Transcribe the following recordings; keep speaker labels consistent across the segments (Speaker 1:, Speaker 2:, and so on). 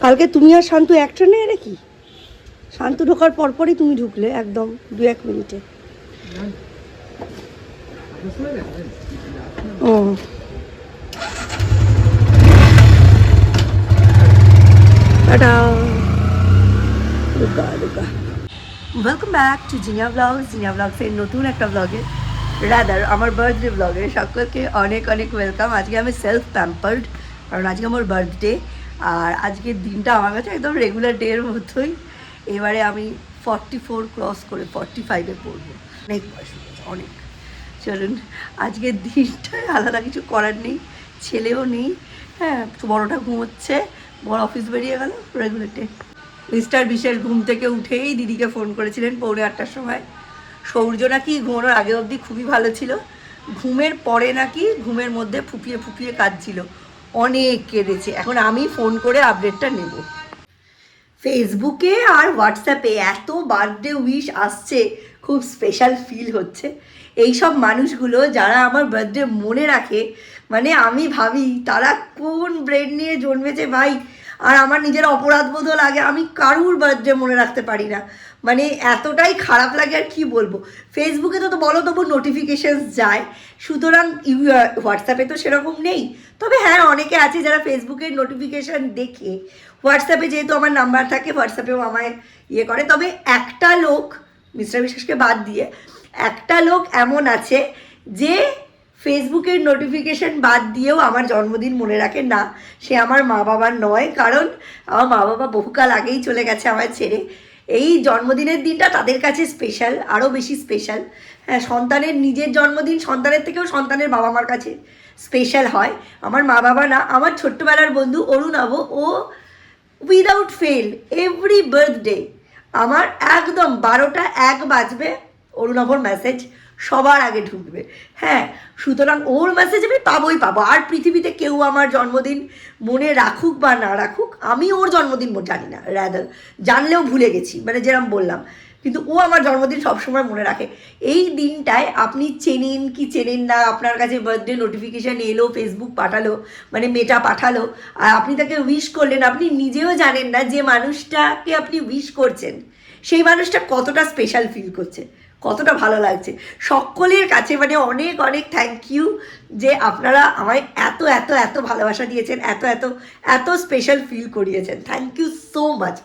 Speaker 1: কালকে তুমি আর শান্তু এক ট্রেনে এলে কি শান্তু ঢোকার পরপরই তুমি ঢুকলে একদম দু এক মিনিটে। ও। Welcome back to Jinia blog Jinia ব্লগসের নতুন একটা ব্লগে রাদার আমার বার্থডে ব্লগে সকলকে অনেক অনেক ওয়েলকাম আজকে আমি সেলফ প্যাম্পার্ড কারণ আজকে আমার বার্থডে আর আজকের দিনটা আমার কাছে একদম রেগুলার ডের মতোই। এবারে আমি ফর্টি ফোর ক্রস করে ফর্টি ফাইভে পড়ব। অনেক বয়স অনেক। চলুন আজকের দিনটায় আলাদা কিছু করার নেই, ছেলেও নেই। হ্যাঁ বড়টা ঘুমোচ্ছে বড় অফিস বেরিয়ে গেল রেগুলার ডে মিস্টার বিশেষ ঘুম থেকে উঠেই দিদিকে ফোন করেছিলেন পৌনে আটটার সময়। সৌর্য নাকি ঘুমানোর আগে অবধি খুবই ভালো ছিল। ঘুমের পরে নাকি ঘুমের মধ্যে ফুপিয়ে ফুপিয়ে কাঁদছিল। অনেক কেঁদেছে। এখন আমি ফোন করে আপডেটটা নেব। ফেসবুকে আর হোয়াটসঅ্যাপে এত বার্থডে উইশ আসছে, খুব স্পেশাল ফিল হচ্ছে। এই সব মানুষগুলো যারা আমার বার্থডে মনে রাখে মানে আমি ভাবি তারা কোন ব্রেন নিয়ে জন্মেছে ভাই? আর আমার নিজের অপরাধবোধও লাগে, আমি কারুর বার্থডে মনে রাখতে পারি না। মানে এতটাই খারাপ লাগে আর কি বলব? ফেসবুকে তো তো বলো তবু নোটিফিকেশানস যায়, সুতরাং হোয়াটসঅ্যাপে তো সেরকম নেই। তবে হ্যাঁ অনেকে আছে যারা ফেসবুকের নোটিফিকেশান দেখে। হোয়াটসঅ্যাপে যেহেতু আমার নাম্বার থাকে হোয়াটসঅ্যাপেও আমায় ইয়ে করে। তবে একটা লোক, মিস্টার বিশ্বাসকে বাদ দিয়ে, একটা লোক এমন আছে যে ফেসবুকের নোটিফিকেশন বাদ দিয়েও আমার জন্মদিন মনে রাখে না। সে আমার মা বাবার নয়, কারণ আমার মা বাবা বহুকাল আগেই চলে গেছে আমার ছেড়ে। এই জন্মদিনের দিনটা তাদের কাছে স্পেশাল আরও বেশি স্পেশাল হ্যাঁ সন্তানের নিজের জন্মদিন সন্তানের থেকেও সন্তানের বাবা মার কাছে স্পেশাল হয়। আমার মা বাবা না, আমার ছোট্টবেলার বন্ধু অরুণাভ, ও উইদাউট ফেল এভরি বার্থডে আমার একদম বারোটা এক বাজবে অরুণাভর মেসেজ সবার আগে ঢুকবে। হ্যাঁ সুতরাং ওর মেসেজ আমি পাবোই পাবো। আর পৃথিবীতে কেউ আমার জন্মদিন মনে রাখুক বা না রাখুক, আমি ওর জন্মদিন জানি না র্যাদার জানলেও ভুলে গেছি মানে যেরকম বললাম। কিন্তু ও আমার জন্মদিন সবসময় মনে রাখে। এই দিনটায় আপনি চেনেন কি চেনেন না, আপনার কাছে বার্থডে নোটিফিকেশান এলো ফেসবুক পাঠালো মানে মেটা পাঠালো, আর আপনি তাকে উইশ করলেন, আপনি নিজেও জানেন না যে মানুষটাকে আপনি উইশ করছেন। সেই মানুষটা কতটা স্পেশাল ফিল করছে। কতটা ভালো লাগছে। সকলের কাছে মানে অনেক অনেক থ্যাংক ইউ যে আপনারা আমায় এত এত এত ভালোবাসা দিয়েছেন, এত এত এত স্পেশাল ফিল করিয়েছেন। থ্যাংক ইউ সো মাচ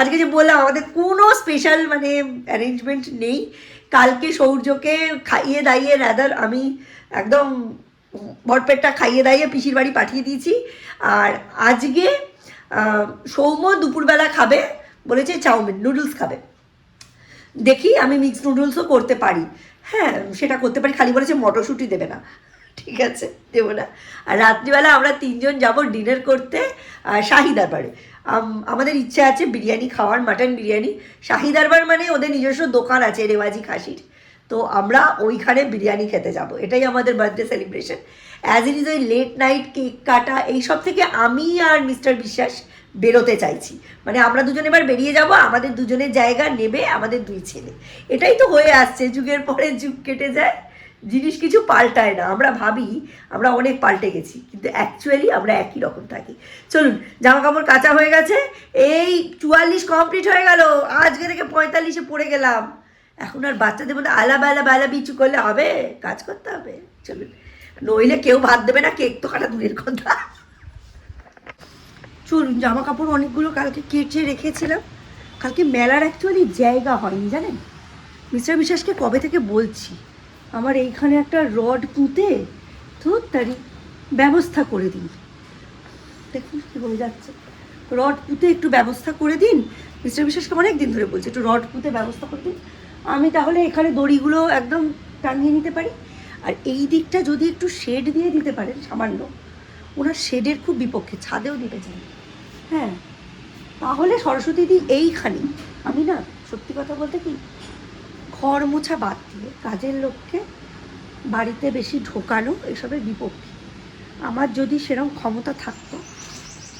Speaker 1: আজকে যে বললাম, আমাদের কোনো স্পেশাল মানে অ্যারেঞ্জমেন্ট নেই। কালকে সৌর্যকে খাইয়ে দাইয়ে রাদার আমি একদম ভরপেটটা খাইয়ে দাইয়ে পিসির বাড়ি পাঠিয়ে দিয়েছি। আর আজকে সৌম্য দুপুরবেলা খাবে, বলেছে চাউমিন নুডলস খাবে। দেখি আমি মিক্স নুডলসও করতে পারি। হ্যাঁ সেটা করতে পারি খালি বলেছে মটরশুঁটি দেবে না। ঠিক আছে দেবো না। আর রাত্রিবেলা আমরা তিনজন যাব ডিনার করতে আহ, শাহি দরবারে আম- আমাদের ইচ্ছে আছে বিরিয়ানি খাওয়ার মাটন বিরিয়ানি। শাহি দরবার মানে ওদের নিজস্ব দোকান আছে রেওয়াজি খাসির। তো আমরা ওইখানে বিরিয়ানি খেতে যাব। এটাই আমাদের birthday celebration as it is ওই লেট নাইট কেক কাটা এইসব থেকে আমি আর মিস্টার বিশ্বাস বেরোতে চাইছি। মানে আমরা দুজন এবার বেরিয়ে যাব, আমাদের দুজনের জায়গা নেবে আমাদের দুই ছেলে। এটাই তো হয়ে আসছে, যুগের পরে যুগ কেটে যায়, জিনিস কিছু পাল্টায় না। আমরা ভাবি, আমরা অনেক পাল্টে গেছি, কিন্তু অ্যাকচুয়ালি আমরা একই রকম থাকি। চলুন জামা কাপড় কাঁচা হয়ে গেছে, এই চুয়াল্লিশ কমপ্লিট হয়ে গেল, আজকে থেকে পঁয়তাল্লিশে পড়ে গেলাম। এখন আর বাচ্চাদের মধ্যে আলা বেলা বেলা বিচু করলে হবে? কাজ করতে হবে। চলুন, নইলে কেউ ভাত দেবে না, কেক তো কাটা দূরের কথা। চলুন জামা কাপড় অনেকগুলো কালকে কেচে রেখেছিলাম। কালকে মেলার অ্যাকচুয়ালি জায়গা হয়নি, জানেন? মিস্টার বিশ্বাসকে কবে থেকে বলছি? আমার এইখানে একটা রড পুঁতে তো তারই ব্যবস্থা করে দিন। দেখুন কী হয়ে যাচ্ছে। রড পুঁতে একটু ব্যবস্থা করে দিন। মিস্টার বিশ্বাসকে অনেক দিন ধরে বলছি, একটু রড পুঁতে ব্যবস্থা করে দিন। আমি তাহলে এখানে দড়িগুলো একদম টানিয়ে নিতে পারি। আর এই দিকটা যদি একটু শেড দিয়ে দিতে পারেন, সামান্য, ওনার শেডের খুব বিপক্ষে, ছাদেও দিতে চান হ্যাঁ তাহলে সরস্বতী দি এইখানে আমি না, সত্যি কথা বলতে কি, ঘর মোছা বাদ দিয়ে কাজের লোককে বাড়িতে বেশি ঢোকানো এসবের বিপক্ষে। আমার যদি সেরকম ক্ষমতা থাকতো,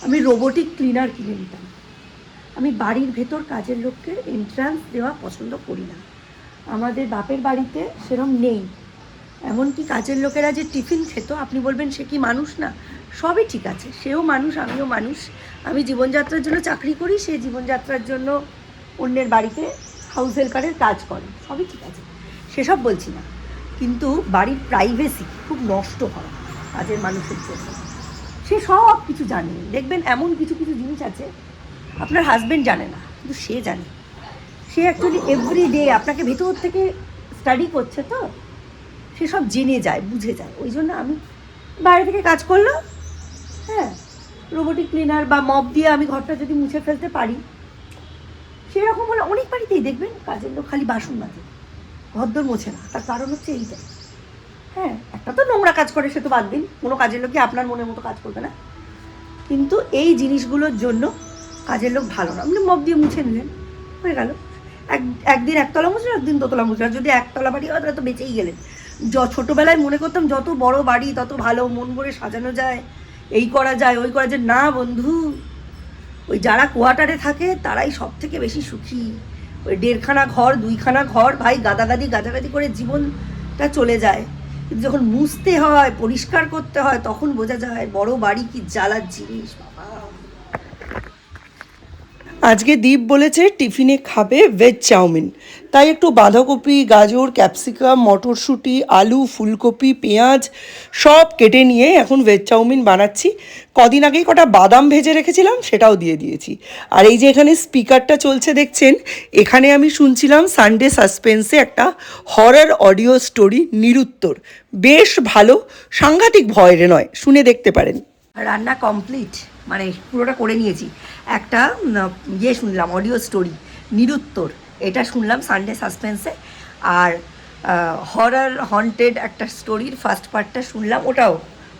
Speaker 1: আমি রোবোটিক ক্লিনার কিনে নিতাম। আমি বাড়ির ভেতর কাজের লোককে এন্ট্রান্স দেওয়া পছন্দ করি না। আমাদের বাপের বাড়িতে সেরকম নেই। এমনকি কাজের লোকেরা যে টিফিন খেত, আপনি বলবেন সে কি মানুষ না? সবই ঠিক আছে। সেও মানুষ, আমিও মানুষ। আমি জীবনযাত্রার জন্য চাকরি করি, সে জীবনযাত্রার জন্য অন্যের বাড়িতে হাউস হেল্পারের কাজ করে। সবই ঠিক আছে। সেসব বলছি না। কিন্তু বাড়ির প্রাইভেসি খুব নষ্ট হয় কাজের মানুষের জন্য। সে সব কিছু জানে। দেখবেন এমন কিছু কিছু জিনিস আছে, আপনার হাজবেন্ড জানে না, কিন্তু সে জানে। সে অ্যাকচুয়ালি এভরি ডে আপনাকে ভেতর থেকে স্টাডি করছে তো। সে সব জেনে যায়, বুঝে যায়। ওই জন্য আমি বাইরে থেকে কাজ করল হ্যাঁ রোবোটিক ক্লিনার বা মপ দিয়ে আমি ঘরটা যদি মুছে ফেলতে পারি, সেরকম হলে অনেক বাড়িতেই দেখবেন কাজের লোক খালি বাসন মাজে, ঘরদোর মোছে না। তার কারণ হচ্ছে এইটাই। হ্যাঁ একটা তো নোংরা কাজ করে, সে তো বাদ দিন। কোনো কাজের লোকই আপনার মনের মতো কাজ করবে না। কিন্তু এই জিনিসগুলোর জন্য কাজের লোক ভালো না। আপনি মপ দিয়ে মুছে নিলেন, হয়ে গেল। এক, একদিন একতলা মুছলেন, একদিন দোতলা মুছলেন। যদি একতলা বাড়ি হয়, তাহলে তো বেঁচেই গেলেন। য, ছোটোবেলায় মনে করতাম যত বড় বাড়ি, তত ভালো মন ভরে সাজানো যায়। এই করা যায়, ওই করা যায়। না বন্ধু, ওই যারা কোয়ার্টারে থাকে, তারাই সব থেকে বেশি সুখী। ওই দেড়খানা ঘর, দুইখানা ঘর, ভাই, গাদাগাদি গাদাগাদি করে জীবনটা চলে যায়। কিন্তু যখন মুছতে হয়, পরিষ্কার করতে হয়, তখন বোঝা যায়, বড় বাড়ি কি জ্বালার জিনিস আজকে দীপ বলেছে টিফিনে খাবে ভেজ চাউমিন। তাই একটু বাঁধাকপি, গাজর ক্যাপসিকাম মটরশুঁটি, আলু, ফুলকপি, পেঁয়াজ সব কেটে নিয়ে এখন ভেজ চাউমিন বানাচ্ছি। কদিন আগেই কটা বাদাম ভেজে রেখেছিলাম, সেটাও দিয়ে দিয়েছি। আর এই যে এখানে স্পিকারটা চলছে দেখছেন, এখানে আমি শুনছিলাম সানডে সাসপেন্সে একটা হরর অডিও স্টোরি নিরুত্তর। বেশ ভালো, সাংঘাতিক ভয়ের নয়, শুনে দেখতে পারেন। রান্না কমপ্লিট মানে পুরোটা করে নিয়েছি। একটা ইয়ে শুনলাম অডিও স্টোরি নিরুত্তর। এটা শুনলাম সানডে সাসপেন্সে আর হরার হন্টেড একটা স্টোরির ফার্স্ট পার্টটা শুনলাম, ওটাও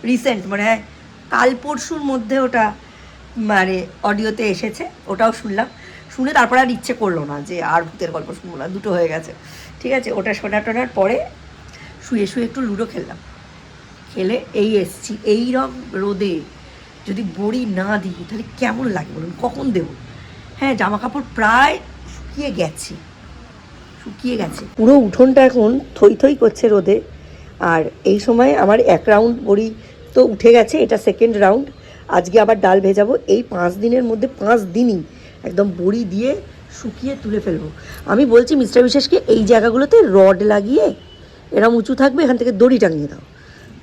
Speaker 1: রিসেন্ট মানে কাল পরশুর মধ্যে ওটা মানে অডিওতে এসেছে, ওটাও শুনলাম। শুনে তারপর আর ইচ্ছে করল না যে আর ভূতের গল্প শুনব না, দুটো হয়ে গেছে। ঠিক আছে, ওটা শোনা টোনার পরে শুয়ে শুয়ে একটু লুডো খেললাম। খেলে এই এসছি, এই রকম রোদে যদি বড়ি না দিই, তাহলে কেমন লাগে বলুন? কখন দেবো? হ্যাঁ জামা কাপড় প্রায় শুকিয়ে গেছে শুকিয়ে গেছে। পুরো উঠোনটা এখন থই থই করছে রোদে। আর এই সময় আমার এক রাউন্ড বড়ি তো উঠে গেছে, এটা সেকেন্ড রাউন্ড আজকে আবার ডাল ভেজাবো, এই পাঁচ দিনের মধ্যে, পাঁচ দিনই একদম বড়ি দিয়ে শুকিয়ে তুলে ফেলব। আমি বলছি, মিস্টার বিশেষকে, এই জায়গাগুলোতে রড লাগিয়ে, এরম উঁচু থাকবে, এখান থেকে দড়ি টাঙিয়ে দাও।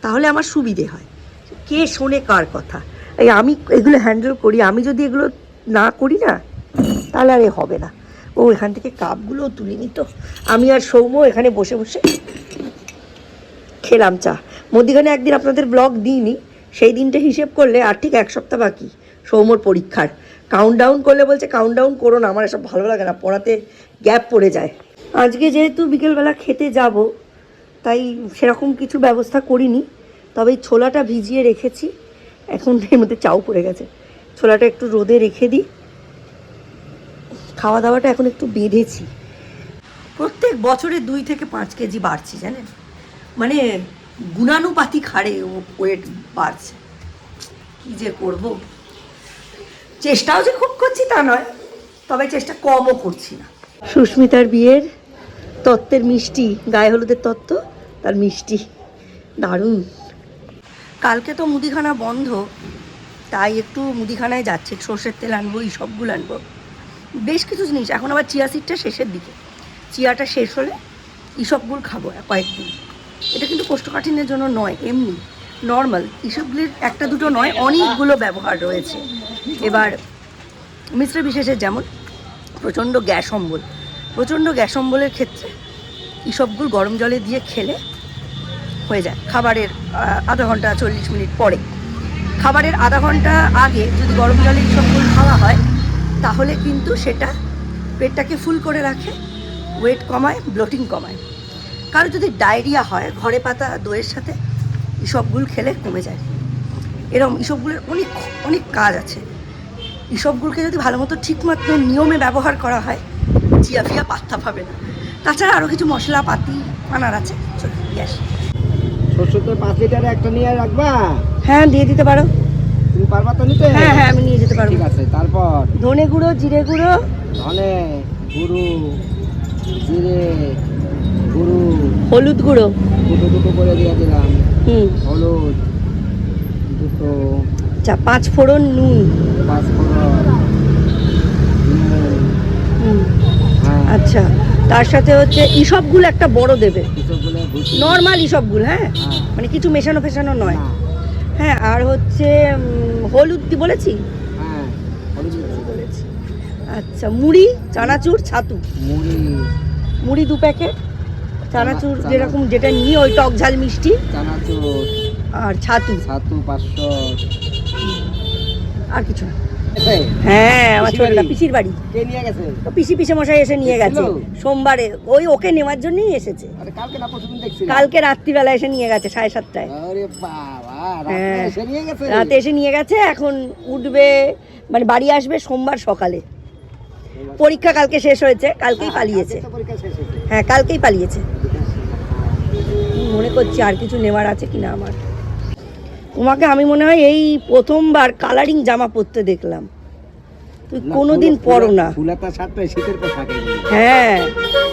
Speaker 1: তাহলে আমার সুবিধে হয়। কে শোনে কার কথা? এই আমি এগুলো হ্যান্ডেল করি, আমি যদি এগুলো না করি না, তাহলে আর এ হবে না। ও এখান থেকে কাপগুলোও তুলে নিত। আমি আর সৌম্য এখানে বসে বসে খেলাম চা। মধ্যিখানে একদিন আপনাদের ব্লগ দিইনি, সেই দিনটা হিসেব করলে আর ঠিক এক সপ্তাহ বাকি, সৌম্যর পরীক্ষার। কাউন্ট ডাউন করলে বলছে কাউন্ট ডাউন করো না, আমার এসব ভালো লাগে না, পড়াতে গ্যাপ পড়ে যায়। আজকে যেহেতু বিকেলবেলা খেতে যাব, তাই সেরকম কিছু ব্যবস্থা করিনি। তবে এই ছোলাটা ভিজিয়ে রেখেছি। এখন এর মধ্যে চাউ পড়ে গেছে। ছোলাটা একটু রোদে রেখে দিই। খাওয়া দাওয়াটা এখন একটু বেঁধেছি। প্রত্যেক বছরে দুই থেকে পাঁচ কেজি বাড়ছি, জানেন? মানে গুণানুপাতিক হারে ওয়েট বাড়ছে। কী যে করব? চেষ্টাও যে খুব করছি তা নয়, তবে চেষ্টা কমও করছি না। সুস্মিতার বিয়ের তত্ত্বের মিষ্টি, গায়ে হলুদের তত্ত্ব, তার মিষ্টি। দারুণ। কালকে তো মুদিখানা বন্ধ, তাই একটু মুদিখানায় যাচ্ছে সর্ষের তেল আনব, এই সবগুলো আনব। বেশ কিছু জিনিস, এখন আবার চিয়া সিডটা শেষের দিকে। চিয়াটা শেষ হলে ইসবগুল খাব কয়েকদিন। এটা কিন্তু কোষ্ঠকাঠিন্যের জন্য নয়, এমনি। নর্মাল, ইসবগুলির একটা দুটো নয়, অনেকগুলো ব্যবহার রয়েছে। এবার মিশ্র বিশেষের যেমন, প্রচণ্ড গ্যাস অম্বল। প্রচণ্ড গ্যাস অম্বলের ক্ষেত্রে ইসবগুল গরম জলে দিয়ে খেলে হয়ে যায়। খাবারের আধা ঘণ্টা চল্লিশ মিনিট পরে। খাবারের আধা ঘণ্টা আগে যদি গরম জলে ইসবগুল খাওয়া হয়, তাহলে কিন্তু সেটা পেটটাকে ফুল করে রাখে, ওয়েট কমায়, ব্লোটিং কমায়। কারও যদি ডায়রিয়া হয়, ঘরে পাতা দইয়ের সাথে ইসবগুল খেলে কমে যায়। এরকম ইসবগুলের অনেক অনেক কাজ আছে। ইসবগুলকে যদি ভালো মতো ঠিকমতো নিয়মে ব্যবহার করা হয়, চিয়া ফিয়া পাত্তা পাবে না। তাছাড়া আরও কিছু মশলা পাতি আনার আছে। গ্যাস।
Speaker 2: সরষের পাঁচ লিটার একটা নিয়ে রাখবা?
Speaker 1: হ্যাঁ দিয়ে দিতে পারো।
Speaker 2: তুমি পারবা তো নিতে?
Speaker 1: হ্যাঁ হ্যাঁ আমি নিয়ে যেতে পারব।
Speaker 2: ঠিক আছে তারপর?
Speaker 1: ধনে গুঁড়ো জিরে গুঁড়ো।
Speaker 2: ধনে গুরু জিরে গরু
Speaker 1: হলুদ গুঁড়ো।
Speaker 2: দুটো দুটো করে দিয়ে দিলাম।
Speaker 1: হুম।
Speaker 2: হলুদ দুটো।
Speaker 1: আচ্ছা পাঁচ ফোড়ন নুন।
Speaker 2: পাঁচ ফোড়ন হ্যাঁ।
Speaker 1: আচ্ছা। তার সাথে হচ্ছে ইসবগুলো একটা বড় দেবে। নর্মাল ইসবগুলো হ্যাঁ?
Speaker 2: হ্যাঁ।
Speaker 1: মানে কিছু মেশানো ফেশানো নয়। হ্যাঁ। আর হচ্ছে হলুদ দি বলেছি?
Speaker 2: হ্যাঁ।
Speaker 1: বলেছি? আচ্ছা মুড়ি চানাচুর ছাতু।
Speaker 2: মুড়ি।
Speaker 1: দু প্যাকেট। চানাচুর যেরকম যেটা নিয়ে ওই টক ঝাল মিষ্টি।
Speaker 2: চানাচুর।
Speaker 1: আর ছাতু।
Speaker 2: ছাতু পাঁচশো।
Speaker 1: আর কিছু না। হ্যাঁ আমার ছোটটা পিসির বাড়ি।
Speaker 2: কে নিয়ে গেছে?
Speaker 1: তো পিসি পিসে মশাই এসে নিয়ে গেছে। সোমবারে ওই ওকে নেওয়ার জন্যই এসেছে।
Speaker 2: কালকে না পরশুদিন দেখছি
Speaker 1: কালকে রাত্রিবেলা এসে নিয়ে গেছে সাড়ে সাতটায়।
Speaker 2: আরে বাবা রাতে
Speaker 1: হ্যাঁ।
Speaker 2: এসে নিয়ে গেছে?
Speaker 1: রাতে এসে নিয়ে গেছে এখন উঠবে মানে বাড়ি আসবে সোমবার সকালে। পরীক্ষা কালকে শেষ হয়েছে কালকেই
Speaker 2: হ্যাঁ,
Speaker 1: পালিয়েছে। হ্যাঁ কালকেই পালিয়েছে। মনে করছি আর কিছু নেওয়ার আছে কিনা আমার। তোমাকে আমি মনে হয় এই প্রথমবার কালারিং জামা পরতে দেখলাম। তুই কোনোদিন পরো না। হ্যাঁ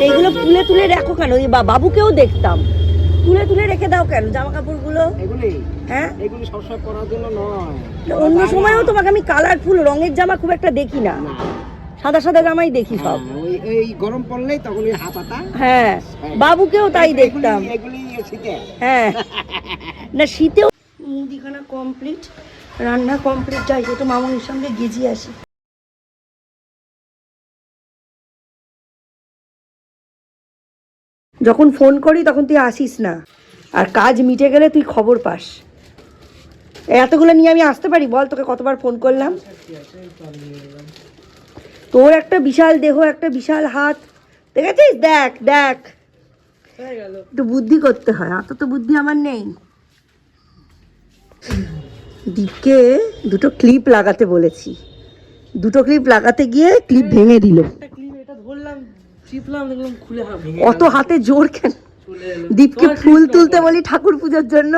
Speaker 1: এইগুলো তুলে তুলে রাখো কেন? ওই বাবুকেও দেখতাম। তুলে তুলে রেখে দাও কেন জামা কাপড়গুলো হ্যাঁ?
Speaker 2: এগুলি সবসময় পরার জন্য নয়।
Speaker 1: অন্য সময়ও তোমাকে আমি কালারফুল রঙের জামা খুব একটা দেখি না। সাদা সাদা জামাই দেখি সব।
Speaker 2: হ্যাঁ, এই গরম পড়লেই তখন ওই হাতাটা
Speaker 1: হ্যাঁ বাবুকেও তাই দেখতাম। হ্যাঁ। না শীতেও মুদিখানা কমপ্লিট রান্না কমপ্লিট যাই একটু মামনির সঙ্গে গেজি আসি। যখন ফোন করি তখন তুই আসিস না। আর কাজ মিটে গেলে তুই খবর পাস। এতগুলো নিয়ে আমি আসতে পারি? বল তোকে কতবার ফোন করলাম। তোর একটা বিশাল দেহ একটা বিশাল হাত। দেখেছিস? দেখ দেখ। একটু বুদ্ধি করতে হয়। অত তো বুদ্ধি আমার নেই। দীপকে দুটো ক্লিপ লাগাতে বলেছি। দুটো ক্লিপ লাগাতে গিয়ে ক্লিপ ভেঙে দিল। অত হাতে জোর কেন? দীপকে ফুল তুলতে বলি ঠাকুর পুজোর জন্য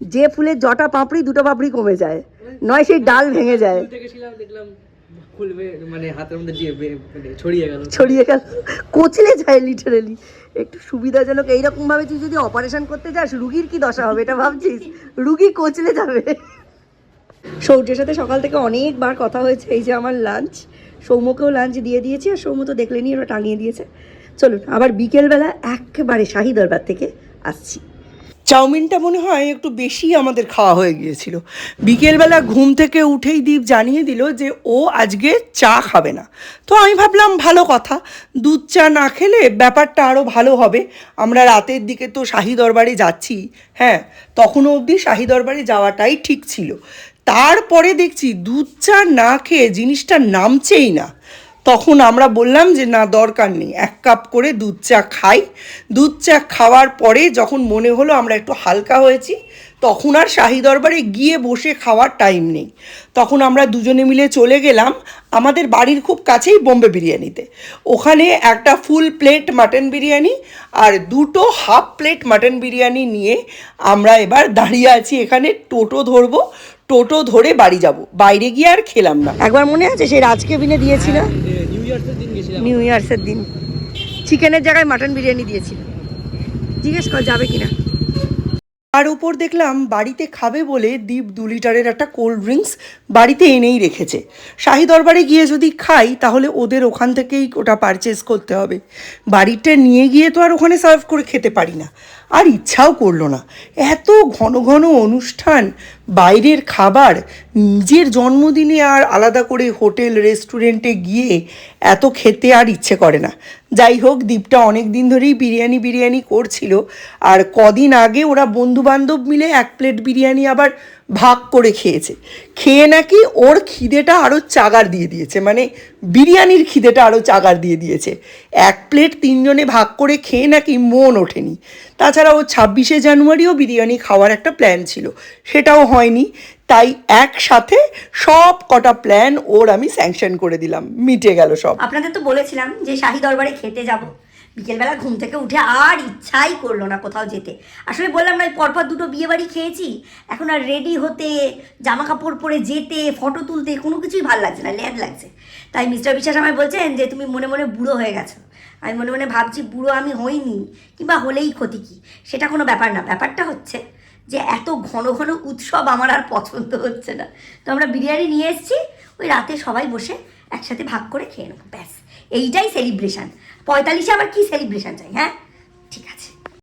Speaker 1: যে ফুলের জটা পাপড়ি দুটো পাপড়ি কমে যায়। নয় সেই ডাল ভেঙে যায়।
Speaker 3: দেখলাম খুলবে মানে হাতের মধ্যে দিয়ে মানে ছড়িয়ে গেল।
Speaker 1: ছড়িয়ে গেল। কোচলে যায় লিটারেলি একটু সুবিধাজনক এইরকম ভাবে তুই যদি অপারেশন করতে যাস, রুগীর কি দশা হবে এটা ভাবছিস? রুগী কোচলে যাবে। সৌর্যের সাথে সকাল থেকে অনেকবার কথা হয়েছে, এই যে আমার লাঞ্চ সৌম্যকেও লাঞ্চ দিয়ে দিয়েছি, আর সৌম্য তো দেখলেনি ওরা টাঙিয়ে দিয়েছে। চলুন, আবার বিকেলবেলা একেবারে শাহি দরবার থেকে আসছি। চাউমিনটা মনে হয় একটু বেশি আমাদের খাওয়া হয়ে গিয়েছিল। বিকেলবেলা ঘুম থেকে উঠেই দীপ জানিয়ে দিল যে ও আজকে চা খাবে না। তো আমি ভাবলাম ভালো কথা, দুধ চা না খেলে ব্যাপারটা আরও ভালো হবে। আমরা রাতের দিকে তো শাহি দরবারে যাচ্ছি হ্যাঁ তখনও অবধি শাহি দরবারে যাওয়াটাই ঠিক ছিল। তারপরে দেখছি দুধ চা না খেয়ে জিনিসটা নামছেই না। তখন আমরা বললাম যে, না, দরকার নেই। এক কাপ করে দুধ চা খাই। দুধ চা খাওয়ার পরে যখন মনে হলো আমরা একটু হালকা হয়েছি, তখন আর শাহি দরবারে গিয়ে বসে খাওয়ার টাইম নেই। তখন আমরা দুজনে মিলে চলে গেলাম আমাদের বাড়ির খুব কাছেই বোম্বে বিরিয়ানিতে। ওখানে একটা ফুল প্লেট মাটন বিরিয়ানি আর দুটো হাফ প্লেট মাটন বিরিয়ানি নিয়ে আমরা এবার দাঁড়িয়ে আছি এখানে টোটো ধরবো। টোটো ধরে বাড়ি যাব। বাইরে গিয়ে আর খেলাম না। একবার মনে আছে সেই রাজকে বিনে দিয়েছিল?
Speaker 3: নিউ ইয়ার্সের দিন গেছিলাম
Speaker 1: নিউ ইয়ার্সের দিন। চিকেনের জায়গায় মাটন বিরিয়ানি দিয়েছিল। জিজ্ঞেস কর যাবে কিনা? আর উপর দেখলাম বাড়িতে খাবে বলে দীপ দু লিটারের একটা কোল্ড ড্রিঙ্কস বাড়িতে এনেই রেখেছে। শাহি দরবারে গিয়ে যদি খাই তাহলে ওদের ওখান থেকেই ওটা পারচেস করতে হবে। বাড়িটা নিয়ে গিয়ে তো আর ওখানে সার্ভ করে খেতে পারি না। আর ইচ্ছাও করল না। এত ঘন ঘন অনুষ্ঠান, বাইরের খাবার, নিজের জন্মদিনে আর আলাদা করে হোটেল, রেস্টুরেন্টে গিয়ে এত খেতে আর ইচ্ছে করে না। যাই হোক দ্বীপটা অনেক দিন ধরেই বিরিয়ানি বিরিয়ানি করছিল। আর কদিন আগে ওরা বন্ধু বান্ধব মিলে এক প্লেট বিরিয়ানি আবার ভাগ করে খেয়েছে। খেয়ে নাকি ওর খিদেটা আরও চাগার দিয়ে দিয়েছে। মানে বিরিয়ানির খিদেটা আরও চাগার দিয়ে দিয়েছে। এক প্লেট তিনজনে ভাগ করে খেয়ে নাকি মন ওঠেনি। তাছাড়া ও ছাব্বিশে জানুয়ারিও বিরিয়ানি খাওয়ার একটা প্ল্যান ছিল। সেটাও হয়নি। তাই একসাথে সব কটা প্ল্যান ওর আমি স্যাংশন করে দিলাম। মিটে গেল সব।
Speaker 4: আপনাদের তো বলেছিলাম যে শাহি দরবারে খেতে যাব।
Speaker 1: বিকেলবেলা ঘুম থেকে উঠে আর ইচ্ছাই করল না কোথাও যেতে। আসলে বললাম না, পরপর দুটো বিয়ে বাড়ি খেয়েছি। এখন আর রেডি হতে জামা কাপড় পরে যেতে ফটো তুলতে কোনো কিছুই ভালো লাগছে না, ল্যাদ লাগছে। তাই মিস্টার বিশ্বাস আমায় বলছেন যে তুমি মনে মনে বুড়ো হয়ে গেছো। আমি মনে মনে ভাবছি বুড়ো আমি হইনি, কিংবা হলেই ক্ষতি কী? সেটা কোনো ব্যাপার না। ব্যাপারটা হচ্ছে যে এত ঘন ঘন উৎসব আমার আর পছন্দ হচ্ছে না। তো আমরা বিরিয়ানি নিয়ে এসেছি, ওই রাতে সবাই বসে একসাথে ভাগ করে খেয়ে নেব। ব্যাস, এইটাই সেলিব্রেশান পঁয়তাল্লিশে আবার কী সেলিব্রেশন চাই হ্যাঁ?